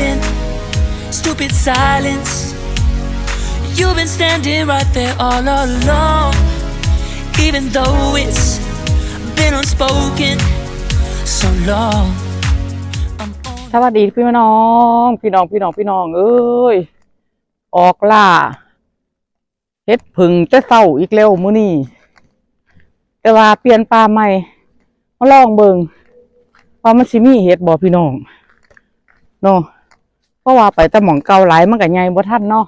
been stupid silence. You've been standing right there all along, even though it's been unspoken so long. สวัสดีพี่น้อง พี่น้อง พี่น้อง พี่น้อง เอ้ย ออกล่าเฮ็ดผึ่งจะเศร้าอีกแล้วมื้อนี้แต่ว่าเปลี่ยนปลาใหม่มาลองเบิงว่ามันสิมีเฮ็ดบ่พี่น้องเนาะ ราะว่าไปแต่หม่องเก่าหลายมันก็ใหญ่บ่ทันเนาะ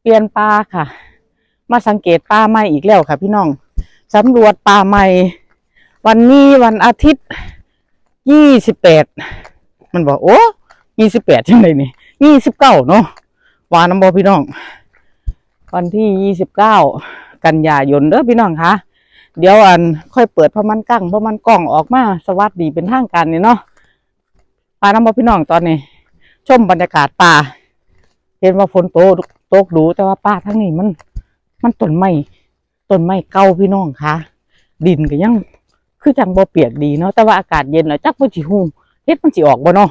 เปลี่ยนปลาค่ะ มาสังเกตปลาใหม่อีกแล้วค่ะ พี่น้องสำรวจปลาใหม่ วันนี้วันอาทิตย์ยี่สิบแปดมันบอกโอ้ยี่สิบแปดจังเลยนี่ยี่สิบเก้าเนาะวาน้ำบอพี่น้อง วันที่ยี่สิบเก้ากันยายนเด้อพี่น้องคะเดี๋ยวอันค่อยเปิดพระมันกั้งพระมันกล้องออกมา สวัสดีเป็นทางการนี่เนาะปาน้ำบอพี่น้องตอนนี้ ชมบรรยากาศป่า เห็นว่าฝนโตกตกดูแต่ว่าป่าทั้งนี้มัน มันต้นไม้ต้นไม้เก่าพี่น้องคะดินก็ยัง คือจังบ่เปียกดีเนาะแต่ว่าอากาศเย็นแล้วจักบ่สิฮู้เฮ็ดมันสิออกบ่เนาะ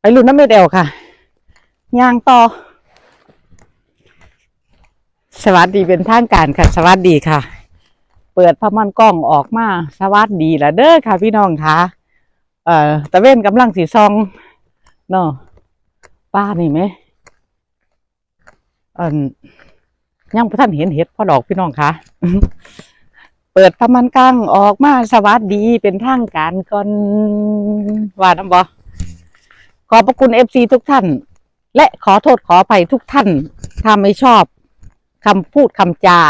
ไปลุ้นน้ำเม็ดแอลค่ะย่างต่อ สวัสดีเป็นทางการค่ะ สวัสดีค่ะ เปิดพระมันกล้องออกมา สวัสดีละเด้อค่ะ พี่น้องค่ะ เอ่อตะเว้นกำลังสีซอง เนาะป้านี่ไหมอันยังพระท่านเห็นเห็ดพ่อดอกพี่น้องคะเปิดพระมันกังออกมาสวัสดีเป็นทางการก่อนว่าน้ำบอขอบพระคุณเอฟซีทุกท่าน และขอโทษขออภัยทุกท่านถ้าไม่ชอบคำพูดคำจา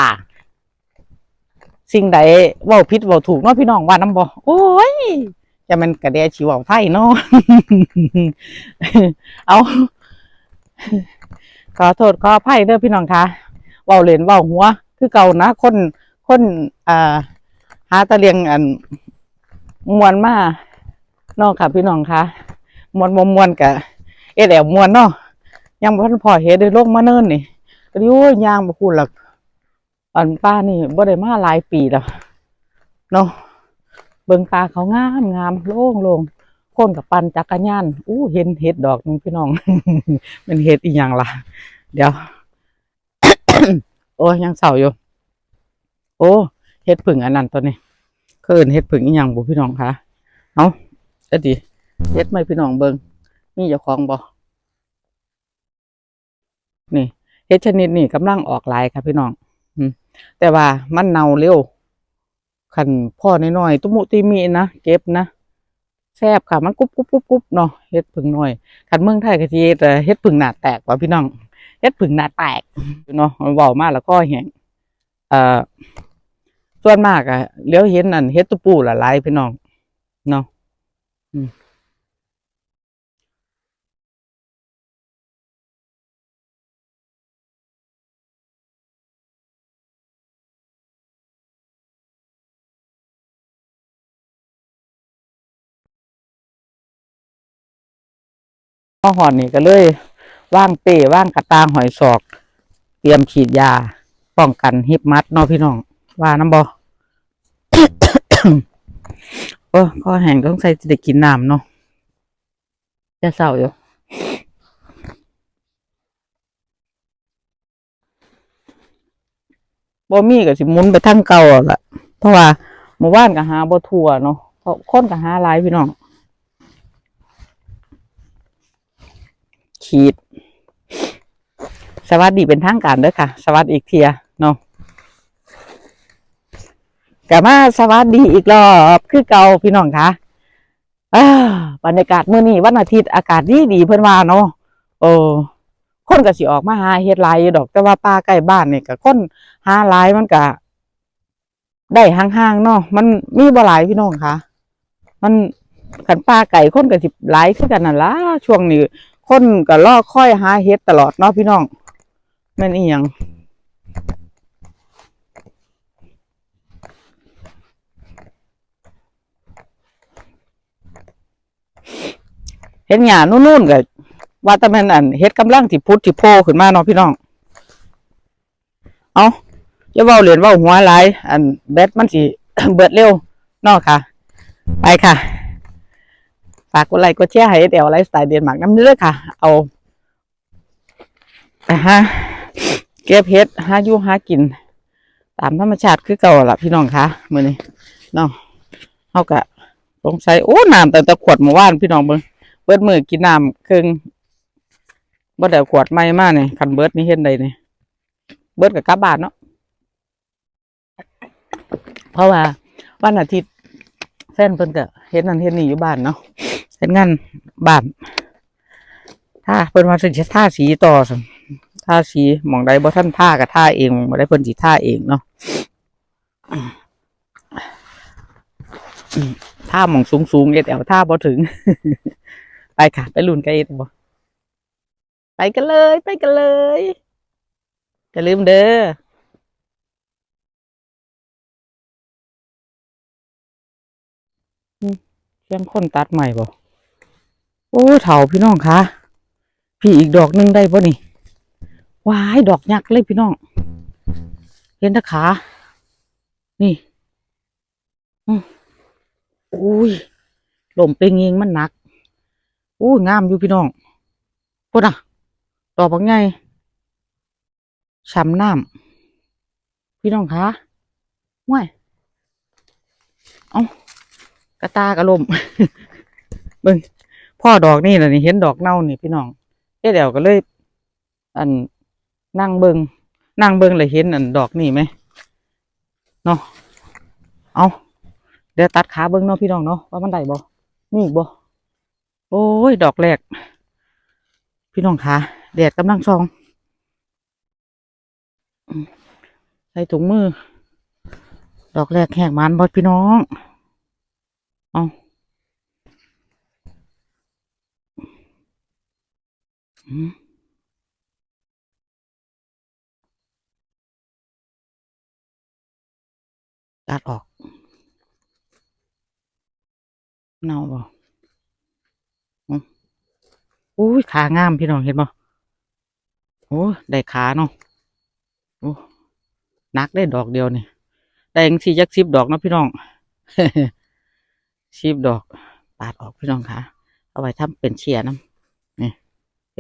สิ่งใดว่าผิดเว่าถูกเนาะพี่น้องว่าน้ำบอโอ้ย จะมันกระเดะชิเวาไทยเนาะเอาขอโทษขออภัยเด้อพี่น้องคะเว้าเล่นเว้าหัว คือเก่านะคนคนอ่าหาตะเลียงอันมวนมานอกค่ะพี่น้องคะมวนมมวนกะเอ็ดแอวมวนเนาะยังบ่ทันพอเฮ็ดได้ลงมาเนิ่นนี่ก็ดิโอ้ยยางบ่พูดหลักอันป้านี่บ่ได้มาหลายปีแล้วเนาะ เบิ่งปลาเขางามงามโล่งโล่งคนกับปันจักรยานอู้เห็นเห็ดดอกนึงพี่น้องมันเห็ดอีหยังละเดี๋ยว โอ้ยยังเศร้าอยู่ โอ้เฮ็ดผึ่งอันนั้นตัวนี้เคินเฮ็ดผึ่งอีหยังบ่พี่น้องคะเอาเอ็ดดิเฮ็ดไหมพี่น้องเบิ่งนี่เจ้าของบ่นี่เฮ็ดชนิดนี้กำลังออกลายค่ะพี่น้อง อืมแต่ว่ามันเน่าเร็ว ขันพ่อน้อยๆ ตุมุติมีนะเก็บนะแซ่บค่ะมันกรุบกรุบกรุบกรุบเนาะเฮ็ดผึ่งหน่อยขันเมืองไทยก็สิแต่เฮ็ดผึ่งหน้าแตกว่าพี่น้องเฮ็ดผึ่งหน้าแตกเนาะมันเว้ามาแล้วก็แห้งเอ่อส่วนมากอะเลี้ยวเห็นอันเฮ็ดตุปูละลายพี่น้องเนาะ พอหอนนี่ก็เลยว่างเป้ว่างกระตางหอยศอก เตรียมฉีดยา ป้องกันฮิปมัดเนาะพี่น้อง ว่าน้ำบอโอ้ก็แห้งต้องใส่จะได้กินน้ำเนาะจะเศร้าอยู่บ่มีก็สิมุนไปทางเก่าล่ะ เพราะว่าหมู่บ้านก็หาบ่ทั่วเนาะเพราะคนก็หาหลายพี่น้อง ขีด สวัสดีเป็นทางการเด้อค่ะ สวัสดีอีกเทียเนาะกลับมาสวัสดีอีกรอบคือเก่าพี่น้องคะบรรยากาศมื้อนี้วันอาทิตย์อากาศดีดีเพิ่นว่าเนาะโอ้คนก็สิออกมาหาเฮ็ดลายดอกแต่ว่าป่าใกล้บ้านนี่ก็คนหาลายมันก็ได้ห่างๆเนาะมันมีบ่หลายพี่น้องคะมันขันป่าไก่คนก็สิหลายคือกันนั่นละช่วงนี้ คนก็รอค่อยหาเฮ็ดตลอดเนาะพี่น้องแม่นอีหยังเห็นหยานุ่นๆก็ว่าแต่แม่นอันเฮ็ดกำลังสิพุดสิโผล่ขึ้นมาเนาะพี่น้อง เอาอย่าเว้าเหรียญเว้าหัวหลายอันแบตมันสิเบิดเร็วเนาะค่ะ ไปค่ะ ฝากกดไลค์กดแชร์ให้เดี๋ยวไลฟ์สไตล์เดนมาร์กน้ำเนื้อค่ะ เอาไปฮะเก็บเฮ็ดหาอยู่หากิน ตามธรรมชาติคือเก่าล่ะพี่น้องคะมื้อนี้เนาะเฮาก็สงสัยโอ้น้ำแต่ตะขวดเมื่อวานพี่น้องเบิ่งเบิดมือกินน้ำครึ่งบ่ได้ขวดใหม่มานี่คันเบิดนี่เฮ็ดได้นี่เบิดก็กลับบ้านเนาะเพราะว่าวันอาทิตย์แฟนเพิ่นก็เฮ็ดนั่นเฮ็ดนี่อยู่บ้านเนาะ เฮ็ดงานบ้านถ้าเพิ่นว่าสิจะทาสีต่อซั่นท่าสีหมองใดบ่ท่านท่ากับท่าเองบ่ได้เพิ่นสิท่าเองเนาะท่าหมองสูงสูงเอ็ดแอวท่าบ่ถึง ไปค่ะ ไปลุ้นกันเอ็ดบ่ไปกันเลย ไปกันเลยอย่าลืมเด้อเสียงคนตัดใหม่บ่ โอ้เฒ่าพี่น้องคะพี่อีกดอกหนึงได้บ่นี่ว้ายดอกยักษ์เลยพี่น้องเห็นตะขา นี่อุ้ยลมเป็นเงมันหนักอุ้ยงามอยู่พี่น้องพูดอะดอกบางไงช้ำน้ำพี่น้องคะว้ายเอากระตากระลมเบิ่ง พ่อดอกนี่แหละนี่เห็นดอกเน่านี่พี่น้องเอ๊ะเดี๋ยวก็เลย อันนั่งเบิงนั่งเบิงเลยเห็นอันดอกนี่ไหมเนาะเอาเดี๋ยวตัดขาเบิงเนาะพี่น้องเนาะว่ามันได้บ่มีอีกบ่โอ้ยดอกแรก พี่น้องขาแดดกำลังซองใส่ถุงมือ ดอกแรกแหกมันบอดพี่น้องเอาอืม ตัดออก เน่าบ่อืมอุ้ยขางามพี่น้องเห็นบ่โอ้ได้ขาเนาะโอ้นักได้ดอกเดียวนี่ได้ยังสี่ยักสิบดอกนะพี่น้องสิบดอกปาดออกพี่น้องค่ะ เอาไว้ทำเป็นเชียร์น้ำ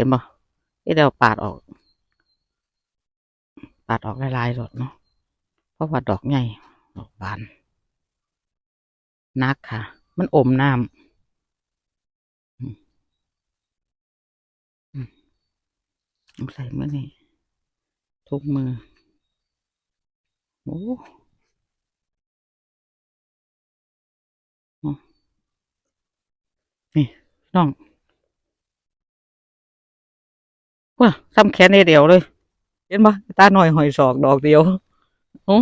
ห็นบ่ที่เราปาดออก ปาดออกลายๆดอกเนาะเพราะว่าดอกใหญ่ดอกบานนักค่ะ มันอมน้ำอืมอืมใส่มือนี่ทุกมือโอ้โอ้นี่น้อง ว้าซ้ำแขนเดียวเลย เห็นปะตาหน่อยหอยสอกดอกเดียวโอ้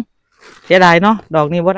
เสียดายเนาะดอกนี้ว่า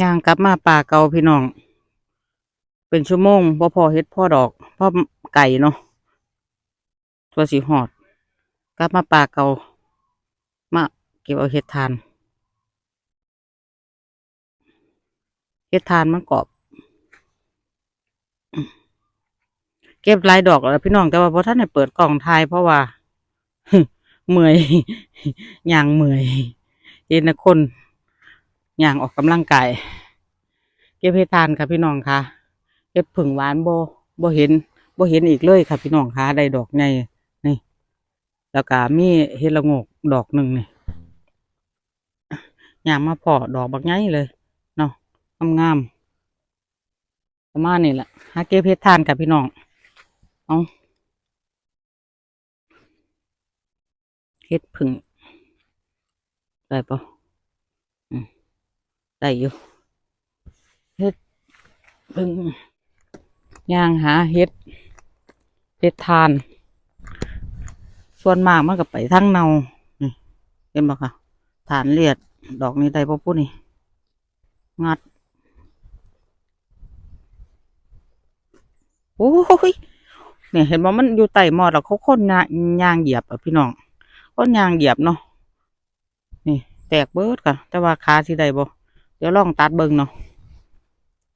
ย่างกลับมาป่าเก่าพี่น้อง เป็นชั่วโมงพ่อพอเฮ็ดพ่อดอกพ่อไก่เนาะตัวสีหอด กลับมาป่าเก่ามาเก็บเอาเห็ดทานเห็ดทานมันกรอบ เก็บลายดอกแล้วพี่น้องแต่ว่าพอท่านได้เปิดกล่องทายเพราะว่าเมื่อยย่างเมื่อยเห็นนะคน ย่างออกกำลังกายเก็บเห็ดทานค่ะพี่น้องค่ะเก็บผึ่งหวานโบโบเห็นโบเห็นอีกเลยค่ะพี่น้องค่ะได้ดอกใหญ่นี่ แล้วก็มีเห็ดละงกดอกหนึ่งนี่ย่างมาพอดอกบักใหญ่เลยเนาะงามๆประมาณนี้แหละหาเก็บเห็ดทานค่ะพี่น้องเอาฮ็ดผึ่งได้ปะ ได้อยู่เฮ็ดผึ่งย่างหาเฮ็ดเฮ็ดทาน ส่วนมากมันก็ไปทั้งเนานี่เห็นบ่ค่ะฐานเลียด ดอกนี้ได้ปะปุ๊นี่งัดโอ้ยเนี่ยเห็นว่ามันอยู่ใต้หมอดแล้วเขาคนยางยางเหยียบอะพี่น้องคนยางเหยียบเนาะนี่ แตกเบิดค่ะ แต่ว่าขาสิได้บ่ ดี๋ยวลองตัดเบิ่งเนาะ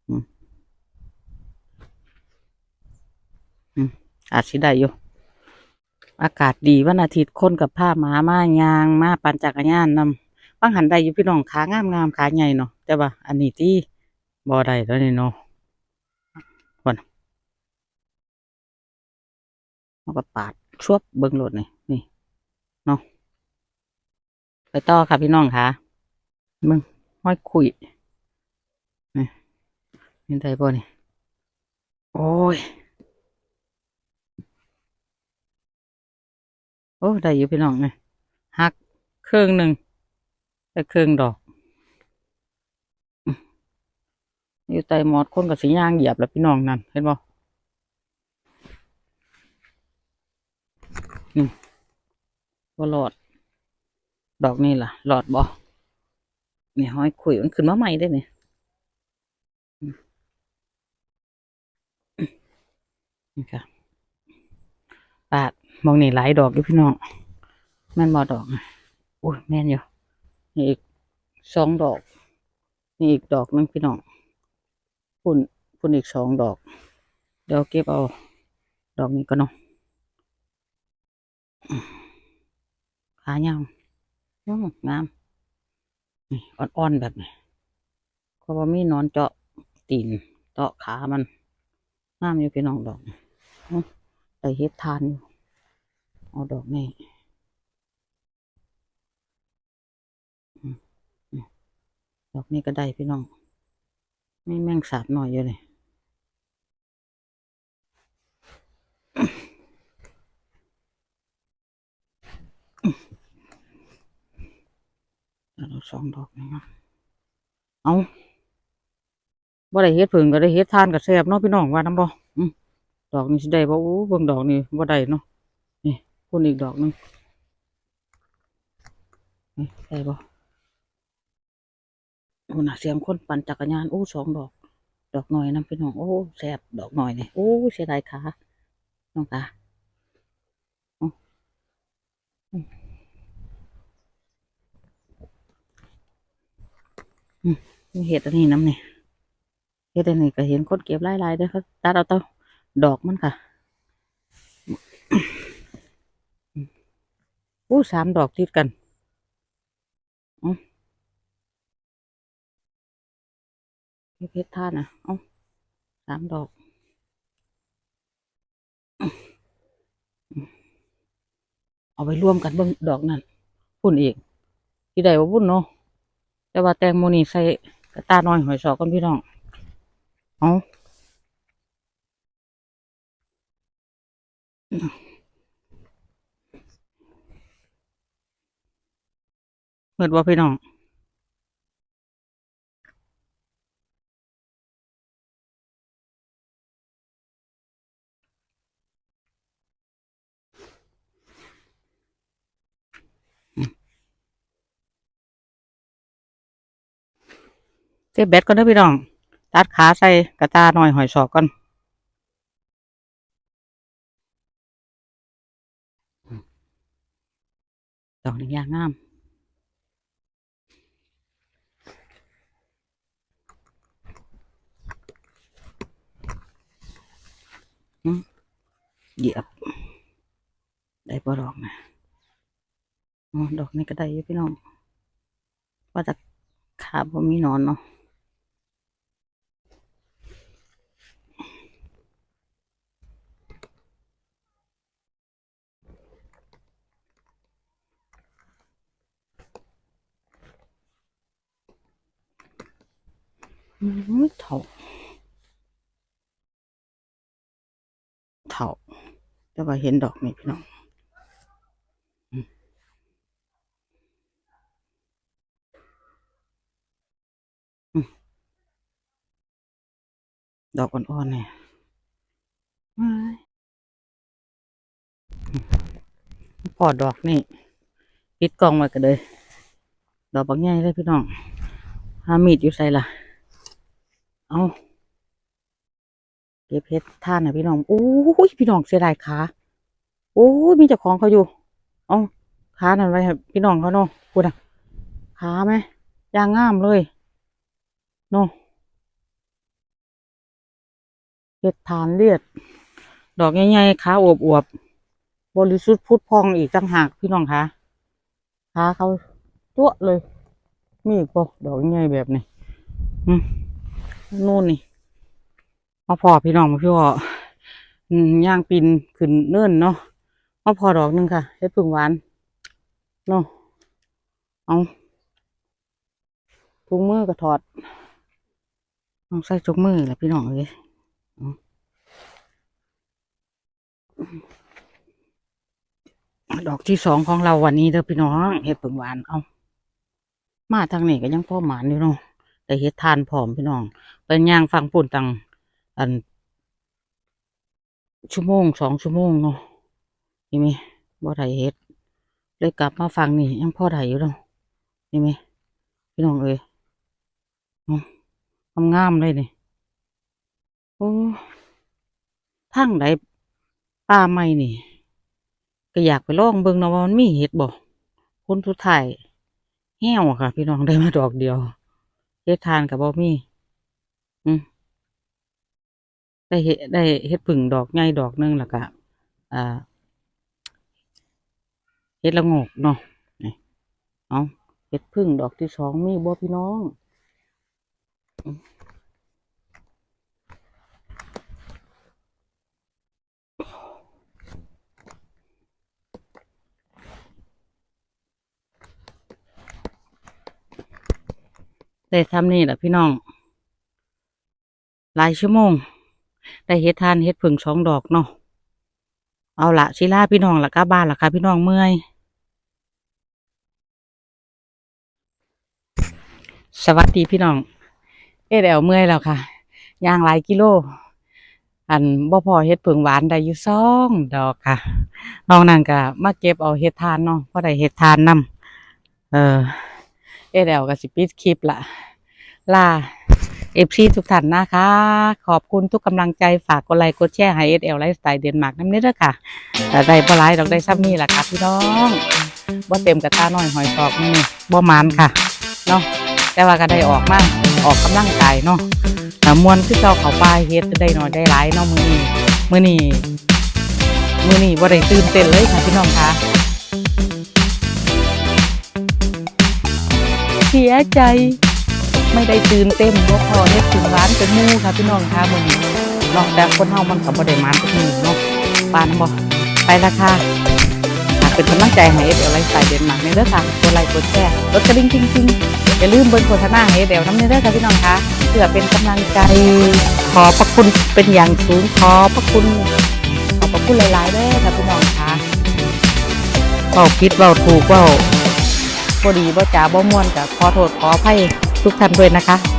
อืมอืมอาจสิได้อยู่ อากาศดีวันอาทิตย์คนกับผ้าหมามายางมาปั่นจักรยานนำบางหันได้อยู่พี่น้องขางามงามขาใหญ่เนาะแต่ว่าอันนี้ที่บ่อได้แล้วนี่เนาะมันก็ปาดชวบเบิ้งรถนี่นี่เนาะไปต่อค่ะพี่น้องค่ะมึง ห้อยคุยนี่เห็นใจบ่นี่โอ้ยโอ้ได้อยู่พี่น้องนี่หักเครื่องหนึ่งได้เครื่องดอก อยู่ใต้หมอดคนกับสีย่างเหยียบแล้วพี่น้องนั่นเห็นบ่บ่หลอด ดอกนี่ล่ะหลอดบ่ นี่ห้อยขุยมันขึ้นมาใหม่ได้เนี่ยอืมนี่ค่ะปาดมองนี่หลายดอกอยู่พี่น้องแม่นบ่ดอกอุ้ยแม่นอยู่นี่อีกสองดอก นี่อีกดอกนึงพี่น้องปุ่นปุ่นอีกสองดอก เดี๋ยวเก็บเอาดอกนี้ก็เนาะขายาวอืมงาม อ่อนๆแบบนี้เพราะว่ามีนอนเจาะตีนเจาะขามันน้ำอยู่พี่น้องดอกแต่เฮ็ดทานอยู่เอาดอกนี่ดอกนี้ก็ได้พี่น้องไม่แม่งสาบหน่อยอยู่เลย เอาสองดอกนี่เนาะเอาบ่ได้เฮ็ดผึ่งก็ได้เฮ็ดทานก็แซ่บเนาะพี่น้องว่าน้ำบ่อดอกนี้สิได้บ่อู้เบิ่งดอกนี้บ่ได้เนาะนี่พุ่นอีกดอกหนึงนี่ได้บ่โอ้น่ะเสียงคนปั่นจักรยานโอ้สองดอก ดอกหน่อยนํพี่น้องโอ้แซ่บดอกหน่อยนี่โอ้เสียดายขาน้องตาอืมอืมมี เห็ดอันนี้น้ำเนี่ยเห็ดอันนี้ก็เห็นคนเก็บหลายๆเด้อเขาตัดเอาเต้าดอกมันค่ะอู้สามดอกติดกันเพชรท่านนะเอาสามดอกเอาไปร่วมกันเบิ่งดอกนั่นพุ่นอีกที่ใดว่าพุ่นเนาะ แต่ว่าแตงโมนี่ใส่กระตาน้อยหอยสอกกันพี่น้อง เอาเมื่อว่าพี่น้อง เจ็บแบตก่อนเด้อพี่น้อง ตัดขาใส่กระตาน้อยหอยสอกก่อนดอกนี้ยางงามเหยียบ ได้ปลดอกนะอ๋อดอกนี้ก็ได้อยู่พี่น้องว่าจะขาบ่มีนอนเนาะ ว่าเห็นดอกนี่พี่น้องดอกอ่อนๆเนี่ยพอดอกนี่ปิดกล่องไว้กันเลย ดอกบางง่ายเลยพี่น้องหามีดอยู่ใส่ละเอาเก็บเพชรท่านนะพี่น้องอู้ยพี่น้องเสียดายขา โอ้มีเจ้าของเขาอยู่เอาขานั่นไว้ให้พี่น้องเขาเนาะพูดอะขาไหมยางงามเลยเนาะเห็ดฐานเลือด ดอกใหญ่ๆขาอวบๆบริสุทธิ์พุทธพองอีกต่างหากพี่น้องคะขาเขาตัวเลยมีกปะดอกใหญ่แบบนี้อืมนู่นนี่มาพอพี่น้องมาพี่วออืมย่างปีนขึ้นเนื่นเนาะ มาพอดอกหนึงค่ะเฮ็ดพึ่งหวานเนาะเอาถุงมือก็ถอดต้องใส่ถุงมือแหละพี่น้องเลยดอกที่สองของเราวันนี้เด้อพี่น้องเฮ็ดพึ่งหวานเอามาทางนี้ก็ยังพ่อหมานอยู่เนาะแต่เฮ็ดทานพร้อมพี่น้อง เป็นย่างฟังปุ่นตังอันชั่วโมงสองชั่วโมงเนาะ นไหมบ่ได้เฮ็ด เลยกลับมาฟังนี่ยังพ่อได้อยู่เนาะเห็นไหมพี่น้องเอ้ยเอางามเลยนี่โอ้ทางใดป่าไม้นี่ ก็อยากไปลองเบิ่งเนาะว่ามันมีเห็ดบ่คนทุดท้ายแห้วอะค่ะ พี่น้องได้มาดอกเดียวเฮ็ดทานกับบ่มี อืมได้เฮ็ดได้เฮ็ดผึ่งดอกใหญ่ดอกนึงแล้วก็อ่า เฮ็ดละงกเนาะนี่เอาเฮ็ดผึ่งดอกที่สองมีบ่พี่น้องได้ทำนี่แหละพี่น้อง หลายชั่วโมง ได้เฮ็ดทานเฮ็ดผึ่งสองดอกเนาะ เอาละชิล่าพี่น้องละกลับบ้านละค่ะพี่น้องเมื่อย สวัสดีพี่น้อง เอ็ดแอวเมื่อยแล้วค่ะย่างหลายกิโล อันบ่พอเฮ็ดผึ่งหวานได้อยู่สองดอกค่ะน้องนั่นก็มาเก็บเอาเฮ็ดทานเนาะพอได้เฮ็ดทานนำเออเอ็ดแอวก็สิปิดคลิปละลา เอฟซีทุกท่านนะคะ ขอบคุณทุกกำลังใจฝากกดไลค์กดแชร์ให้เอสเอลไลฟ์สไตล์เดนมาร์กน้ำนี้ด้วยค่ะแต่ได้บ่หลายดอกได้ซ้ำนี่แหละค่ะพี่น้องบ่าเต็มกระตาน้อยหอยตอกนี่บ่มันค่ะเนาะแต่ว่าก็ได้ออกมาออกกำลังกายเนาะมวนคือเจ้าเขาปลายเฮ็ดได้น้อยได้หลายเนาะมือนี้มือนี้มือนี้บ่ได้ตื่นเต้นเลยค่ะพี่น้องค่ะเสียใจ ไม่ได้ตื่นเต้นบ่พอเฮ็ดถึงร้านเป็นมู่ค่ะพี่น้องค่ะมื้อนี้นอกจากคนเฮามันก็บ่ได้มานทุกมื้อเนาะปานบ่ไปละค่ะหากเป็นกำลังใจให้เอเดลไลฟ์สไตล์เดนมาร์กในเด้อค่ะกดไลค์กดแชร์กดกระดิ่งจริงๆอย่าลืมเบิ่งโฆษณาให้เดลน้ำในเด้อค่ะพี่น้องค่ะเพื่อเป็นกำลังใจขอพระคุณเป็นอย่างสูงขอพระคุณขอพระคุณหลายๆเด้อค่ะพี่น้องค่ะเว้าผิดเว้าถูกเว้าบ่ดีบ่จ๋าบ่ม่วนก็ขอโทษขออภัย ทุกท่านด้วยนะคะ